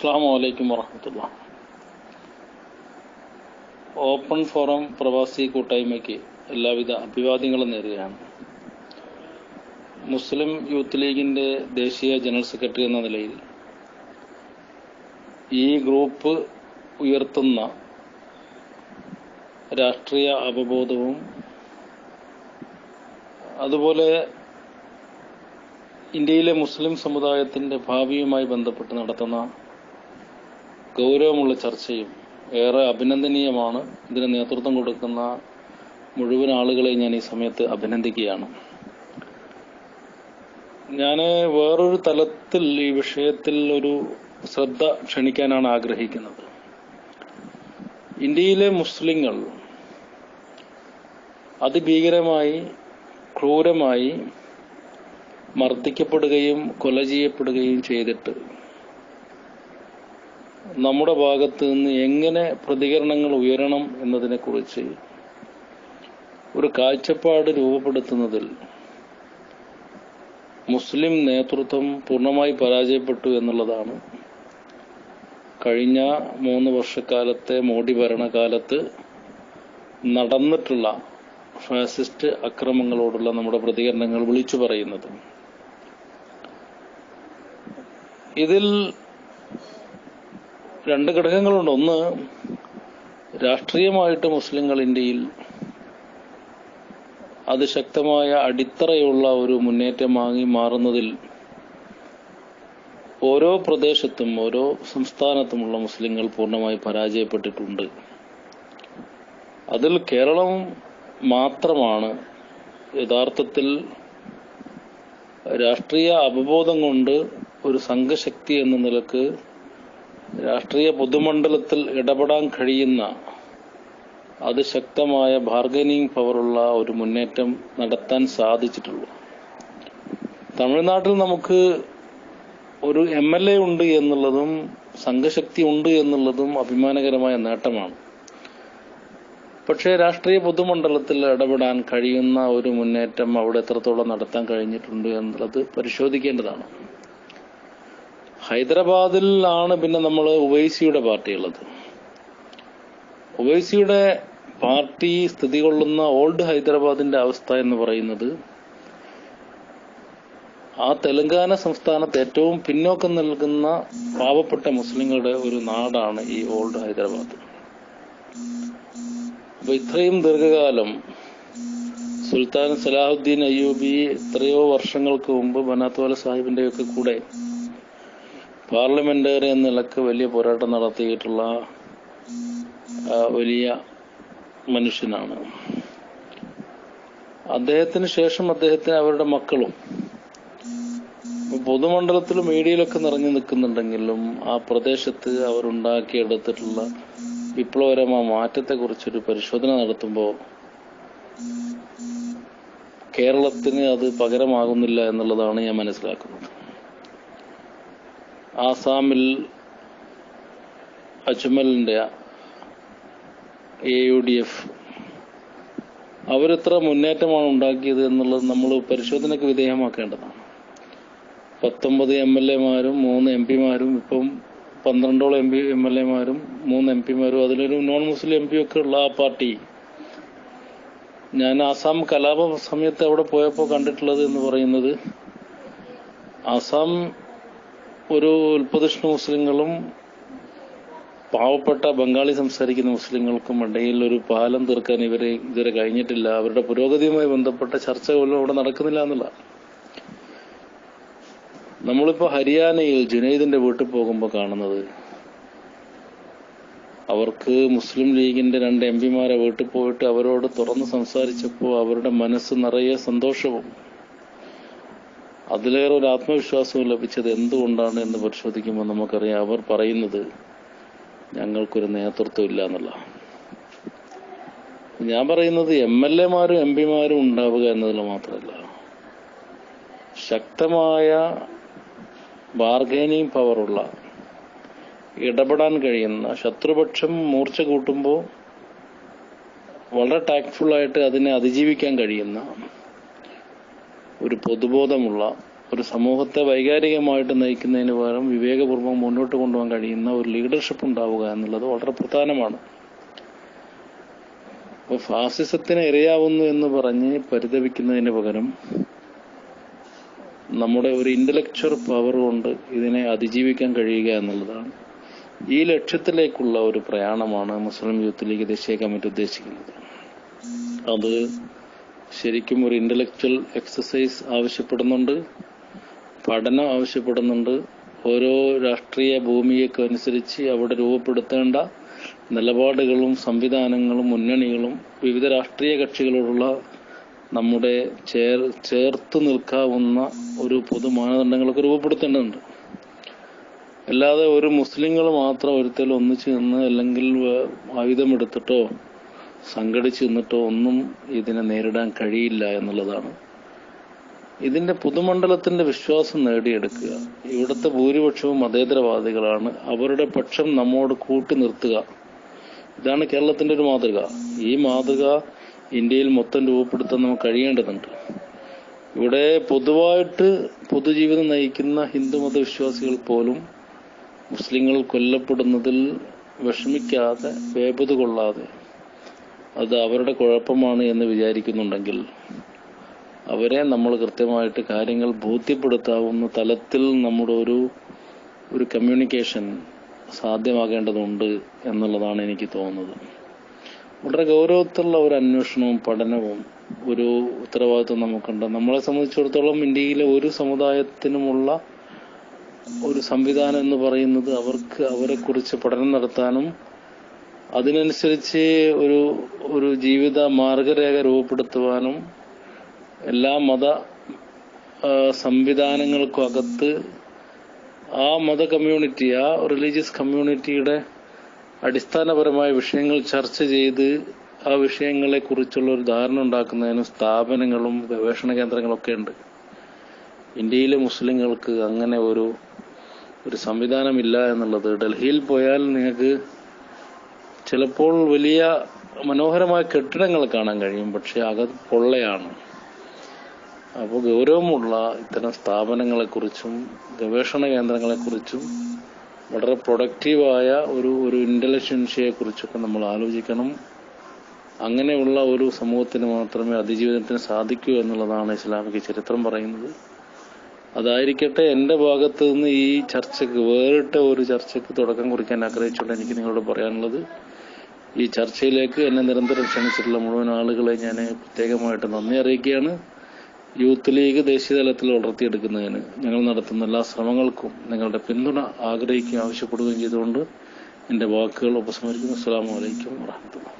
അസ്സാം വലൈക്കും വറഹമത്തുള്ള. ഓപ്പൺ ഫോറം പ്രവാസി കൂട്ടായ്മയ്ക്ക് എല്ലാവിധ അഭിവാദ്യങ്ങളും നേരുകയാണ്. മുസ്ലിം യൂത്ത് ലീഗിന്റെ ദേശീയ ജനറൽ സെക്രട്ടറി എന്ന നിലയിൽ ഈ ഗ്രൂപ്പ് ഉയർത്തുന്ന രാഷ്ട്രീയ അവബോധവും അതുപോലെ ഇന്ത്യയിലെ മുസ്ലിം സമുദായത്തിന്റെ ഭാവിയുമായി ബന്ധപ്പെട്ട് നടത്തുന്ന ഗൗരവമുള്ള ചർച്ചയും ഏറെ അഭിനന്ദനീയമാണ്. ഇതിന് നേതൃത്വം കൊടുക്കുന്ന മുഴുവൻ ആളുകളെ ഞാൻ ഈ സമയത്ത് അഭിനന്ദിക്കുകയാണ്. ഞാൻ വേറൊരു തലത്തിൽ ഈ വിഷയത്തിൽ ഒരു ശ്രദ്ധ ക്ഷണിക്കാനാണ് ആഗ്രഹിക്കുന്നത്. ഇന്ത്യയിലെ മുസ്ലിങ്ങൾ അതിഭീകരമായി ക്രൂരമായി മർദ്ദിക്കപ്പെടുകയും കൊല ചെയ്യപ്പെടുകയും ചെയ്തിട്ട് നമ്മുടെ ഭാഗത്ത് നിന്ന് എങ്ങനെ പ്രതികരണങ്ങൾ ഉയരണം എന്നതിനെക്കുറിച്ച് ഒരു കാഴ്ചപ്പാട് രൂപപ്പെടുത്തുന്നതിൽ മുസ്ലിം നേതൃത്വം പൂർണമായി പരാജയപ്പെട്ടു എന്നുള്ളതാണ്. കഴിഞ്ഞ മൂന്ന് വർഷക്കാലത്തെ മോഡി ഭരണകാലത്ത് നടന്നിട്ടുള്ള ഫാസിസ്റ്റ് അക്രമങ്ങളോടുള്ള നമ്മുടെ പ്രതികരണങ്ങൾ വിളിച്ചു പറയുന്നത്. ഇതിൽ രണ്ട് ഘടകങ്ങളുണ്ട്. ഒന്ന് രാഷ്ട്രീയമായിട്ട് മുസ്ലിങ്ങൾ ഇന്ത്യയിൽ അതിശക്തമായ അടിത്തറയുള്ള ഒരു മുന്നേറ്റം മുന്നേറ്റമാങ്ങി മാറുന്നതിൽ ഓരോ പ്രദേശത്തും ഓരോ സംസ്ഥാനത്തുമുള്ള മുസ്ലിങ്ങൾ പൂർണമായി പരാജയപ്പെട്ടിട്ടുണ്ട്. അതിൽ കേരളം മാത്രമാണ് യഥാർത്ഥത്തിൽ രാഷ്ട്രീയ അവബോധം കൊണ്ട് ഒരു സംഘശക്തി എന്ന നിലയ്ക്ക് രാഷ്ട്രീയ പൊതുമണ്ഡലത്തിൽ ഇടപെടാൻ കഴിയുന്ന അതിശക്തമായ ബാർഗനിങ് പവറുള്ള ഒരു മുന്നേറ്റം നടത്താൻ സാധിച്ചിട്ടുള്ളൂ. തമിഴ്നാട്ടിൽ നമുക്ക് ഒരു എം എൽ എ ഉണ്ട് എന്നുള്ളതും സംഘശക്തി ഉണ്ട് എന്നുള്ളതും അഭിമാനകരമായ നേട്ടമാണ്. പക്ഷേ രാഷ്ട്രീയ പൊതുമണ്ഡലത്തിൽ ഇടപെടാൻ കഴിയുന്ന ഒരു മുന്നേറ്റം അവിടെ എത്രത്തോളം നടത്താൻ കഴിഞ്ഞിട്ടുണ്ട് എന്നുള്ളത് പരിശോധിക്കേണ്ടതാണ്. ഹൈദരാബാദിലാണ് പിന്നെ നമ്മൾ ഉവൈസിയുടെ പാർട്ടി ഉള്ളത് ഉവൈസിയുടെ പാർട്ടി സ്ഥിതി കൊള്ളുന്ന ഓൾഡ് ഹൈദരാബാദിന്റെ അവസ്ഥ എന്ന് പറയുന്നത് ആ തെലങ്കാന സംസ്ഥാനത്ത് ഏറ്റവും പിന്നോക്കം നൽകുന്ന പാവപ്പെട്ട മുസ്ലിങ്ങളുടെ ഒരു നാടാണ് ഈ ഓൾഡ് ഹൈദരാബാദ്. അപ്പൊ ഇത്രയും ദീർഘകാലം സുൽത്താൻ സലാഹുദ്ദീൻ അയ്യൂബി എത്രയോ വർഷങ്ങൾക്ക് മുമ്പ് ബനാത്തോല സാഹിബിന്റെ ഒക്കെ കൂടെ പാർലമെന്റേറിയൻ നിലയ്ക്ക് വലിയ പോരാട്ടം നടത്തിയിട്ടുള്ള വലിയ മനുഷ്യനാണ്. അദ്ദേഹത്തിന് ശേഷം അദ്ദേഹത്തിന് അവരുടെ മക്കളും പൊതുമണ്ഡലത്തിലും മീഡിയയിലൊക്കെ നിറഞ്ഞു നിൽക്കുന്നുണ്ടെങ്കിലും ആ പ്രദേശത്ത് അവരുണ്ടാക്കിയെടുത്തിട്ടുള്ള വിപ്ലവകരമായ മാറ്റത്തെക്കുറിച്ചൊരു പരിശോധന നടത്തുമ്പോൾ കേരളത്തിന് അത് പകരമാകുന്നില്ല എന്നുള്ളതാണ് ഞാൻ മനസ്സിലാക്കുന്നത്. ആസാമിൽ അജ്മലിന്റെ എ യു ഡി എഫ് അവരെത്ര മുന്നേറ്റമാണ് ഉണ്ടാക്കിയത് എന്നുള്ളത് നമ്മൾ പരിശോധനയ്ക്ക് വിധേയമാക്കേണ്ടതാണ്. പത്തൊമ്പത് എം എൽ എമാരും മൂന്ന് എം പിമാരും ഇപ്പം പന്ത്രണ്ടോളം എം പി എം എൽ എമാരും മൂന്ന് എം പിമാരും അതിലൊരു നോൺ മുസ്ലിം എം പി ഒക്കെ ഉള്ള ആ പാർട്ടി. ഞാൻ ആസാം കലാപ സമയത്ത് അവിടെ പോയപ്പോൾ കണ്ടിട്ടുള്ളത് എന്ന് പറയുന്നത് ആസാം ഒരു ഉൽപ്പതിഷ്ണ മുസ്ലിങ്ങളും പാവപ്പെട്ട ബംഗാളി സംസാരിക്കുന്ന മുസ്ലിങ്ങൾക്കും ഇടയിൽ ഒരു പാലം തീർക്കാൻ ഇവരെ ഇതുവരെ കഴിഞ്ഞിട്ടില്ല. അവരുടെ പുരോഗതിയുമായി ബന്ധപ്പെട്ട ചർച്ച പോലും അവിടെ നടക്കുന്നില്ല എന്നുള്ള നമ്മളിപ്പോ ഹരിയാനയിൽ ജുനൈദിന്റെ വീട്ടിൽ പോകുമ്പോൾ കാണുന്നത് അവർക്ക് മുസ്ലിം ലീഗിന്റെ രണ്ട് എം പിമാരെ വീട്ടിൽ പോയിട്ട് അവരോട് തുറന്ന് സംസാരിച്ചപ്പോൾ അവരുടെ മനസ്സ് നിറയെ സന്തോഷവും അതിലേറെ ഒരു ആത്മവിശ്വാസവും ലഭിച്ചത് എന്തുകൊണ്ടാണ് എന്ന് പരിശോധിക്കുമ്പോൾ നമുക്കറിയാം അവർ പറയുന്നത് ഞങ്ങൾക്കൊരു നേതൃത്വം ഇല്ല എന്നുള്ള ഞാൻ പറയുന്നത് എം എൽ എമാരും എം പിമാരും ഉണ്ടാവുക എന്നതിൽ മാത്രമല്ല ശക്തമായ ബാർഗൈനിങ് പവറുള്ള ഇടപെടാൻ കഴിയുന്ന ശത്രുപക്ഷം മൂർച്ച കൂട്ടുമ്പോൾ വളരെ ടാക്ട്ഫുള്ളായിട്ട് അതിനെ അതിജീവിക്കാൻ കഴിയുന്ന ഒരു പൊതുബോധമുള്ള ഒരു സമൂഹത്തെ വൈകാരികമായിട്ട് നയിക്കുന്നതിന് പകരം വിവേകപൂർവം മുന്നോട്ട് കൊണ്ടുപോകാൻ കഴിയുന്ന ഒരു ലീഡർഷിപ്പ് ഉണ്ടാവുക എന്നുള്ളത് വളരെ പ്രധാനമാണ്. അപ്പോൾ ഫാസിസത്തിന് ഇരയാവുന്നു എന്ന് പറഞ്ഞ് പരിതപിക്കുന്നതിന് പകരം നമ്മുടെ ഒരു ഇന്റലക്ച്വൽ പവർ കൊണ്ട് ഇതിനെ അതിജീവിക്കാൻ കഴിയുക എന്നുള്ളതാണ് ഈ ലക്ഷ്യത്തിലേക്കുള്ള ഒരു പ്രയാണമാണ് മുസ്ലിം യൂത്ത് ലീഗ് ദേശീയ കമ്മിറ്റി ഉദ്ദേശിക്കുന്നത്. അത് ശരിക്കും ഒരു ഇന്റലക്ച്വൽ എക്സസൈസ് ആവശ്യപ്പെടുന്നുണ്ട് പഠനം ആവശ്യപ്പെടുന്നുണ്ട്. ഓരോ രാഷ്ട്രീയ ഭൂമിയൊക്കെ അനുസരിച്ച് അവിടെ രൂപപ്പെടുത്തേണ്ട നിലപാടുകളും സംവിധാനങ്ങളും മുന്നണികളും വിവിധ രാഷ്ട്രീയ കക്ഷികളോടുള്ള നമ്മുടെ ചേർ ചേർത്ത് നിൽക്കാവുന്ന ഒരു പൊതു മാനദണ്ഡങ്ങളൊക്കെ രൂപപ്പെടുത്തേണ്ടതുണ്ട്. അല്ലാതെ ഒരു മുസ്ലിങ്ങൾ മാത്രം ഒരുത്തൽ ഒന്നിച്ചു നിന്ന് അല്ലെങ്കിൽ ആയുധമെടുത്തിട്ടോ സംഘടിച്ചു നിന്നിട്ടോ ഒന്നും ഇതിനെ നേരിടാൻ കഴിയില്ല എന്നുള്ളതാണ്. ഇതിന്റെ പുതുമണ്ഡലത്തിന്റെ വിശ്വാസം നേടിയെടുക്കുക. ഇവിടുത്തെ ഭൂരിപക്ഷവും മതേതരവാദികളാണ്. അവരുടെ പക്ഷം നമ്മോട് കൂട്ടി നിർത്തുക. ഇതാണ് കേരളത്തിന്റെ ഒരു മാതൃക. ഈ മാതൃക ഇന്ത്യയിൽ മൊത്തം രൂപപ്പെടുത്താൻ നമുക്ക് കഴിയേണ്ടതുണ്ട്. ഇവിടെ പൊതുവായിട്ട് പൊതുജീവിതം നയിക്കുന്ന ഹിന്ദുമത വിശ്വാസികൾ പോലും മുസ്ലിങ്ങൾ കൊല്ലപ്പെടുന്നതിൽ വിഷമിക്കാതെ വേപത് കൊള്ളാതെ അത് അവരുടെ കുഴപ്പമാണ് എന്ന് വിചാരിക്കുന്നുണ്ടെങ്കിൽ അവരെ നമ്മൾ കൃത്യമായിട്ട് കാര്യങ്ങൾ ബോധ്യപ്പെടുത്താവുന്ന തലത്തിൽ നമ്മുടെ ഒരു ഒരു കമ്മ്യൂണിക്കേഷൻ സാധ്യമാകേണ്ടതുണ്ട് എന്നുള്ളതാണ് എനിക്ക് തോന്നുന്നത്. വളരെ ഗൗരവത്തിലുള്ള ഒരു അന്വേഷണവും പഠനവും ഒരു ഉത്തരവാദിത്വം നമുക്കുണ്ട്. നമ്മളെ സംബന്ധിച്ചിടത്തോളം ഇന്ത്യയിലെ ഒരു സമുദായത്തിനുമുള്ള ഒരു സംവിധാനം എന്ന് പറയുന്നത് അവർക്ക് അവരെക്കുറിച്ച് പഠനം നടത്താനും അതിനനുസരിച്ച് ഒരു ഒരു ജീവിത മാർഗരേഖ രൂപപ്പെടുത്തുവാനും എല്ലാ മത സംവിധാനങ്ങൾക്കും അകത്ത് ആ മത കമ്മ്യൂണിറ്റി ആ റിലീജിയസ് കമ്മ്യൂണിറ്റിയുടെ അടിസ്ഥാനപരമായ വിഷയങ്ങൾ ചർച്ച ചെയ്ത് ആ വിഷയങ്ങളെ കുറിച്ചുള്ള ഒരു ധാരണ ഉണ്ടാക്കുന്നതിനും സ്ഥാപനങ്ങളും ഗവേഷണ കേന്ദ്രങ്ങളൊക്കെ ഉണ്ട്. ഇന്ത്യയിലെ മുസ്ലിങ്ങൾക്ക് അങ്ങനെ ഒരു ഒരു സംവിധാനമില്ല എന്നുള്ളത്. ഡൽഹിയിൽ പോയാൽ നിങ്ങൾക്ക് ചിലപ്പോൾ വലിയ മനോഹരമായ കെട്ടിടങ്ങൾ കാണാൻ കഴിയും പക്ഷെ അകത്ത് പൊള്ളയാണ്. അപ്പോൾ ഗൗരവമുള്ള ഇത്തരം സ്ഥാപനങ്ങളെക്കുറിച്ചും ഗവേഷണ കേന്ദ്രങ്ങളെക്കുറിച്ചും വളരെ പ്രൊഡക്റ്റീവായ ഒരു ഒരു ഇന്റലിജൻസിയെക്കുറിച്ചൊക്കെ നമ്മൾ ആലോചിക്കണം. അങ്ങനെയുള്ള ഒരു സമൂഹത്തിന് മാത്രമേ അതിജീവിതത്തിന് സാധിക്കൂ എന്നുള്ളതാണ് ഇസ്ലാമിക ചരിത്രം പറയുന്നത്. അതായിരിക്കട്ടെ എന്റെ ഭാഗത്ത് നിന്ന് ഈ ചർച്ചയ്ക്ക് വേറിട്ട ഒരു ചർച്ചയ്ക്ക് തുടക്കം കുറിക്കാൻ ആഗ്രഹിച്ചുകൊണ്ട് എനിക്ക് നിങ്ങളോട് പറയാനുള്ളത്. ഈ ചർച്ചയിലേക്ക് എന്നെ നിരന്തരം ക്ഷണിച്ചിട്ടുള്ള മുഴുവൻ ആളുകളെ ഞാൻ പ്രത്യേകമായിട്ട് നന്ദി അറിയിക്കുകയാണ്. യൂത്ത് ലീഗ് ദേശീയ തലത്തിൽ വളർത്തിയെടുക്കുന്നതിന് ഞങ്ങൾ നടത്തുന്ന എല്ലാ ശ്രമങ്ങൾക്കും നിങ്ങളുടെ പിന്തുണ ആഗ്രഹിക്കുകയും ആവശ്യപ്പെടുകയും ചെയ്തുകൊണ്ട് എന്റെ വാക്കുകൾ ഉപസംഹരിക്കുന്നു. അസ്സാം വലൈക്കും വാഹമത്തുള്ള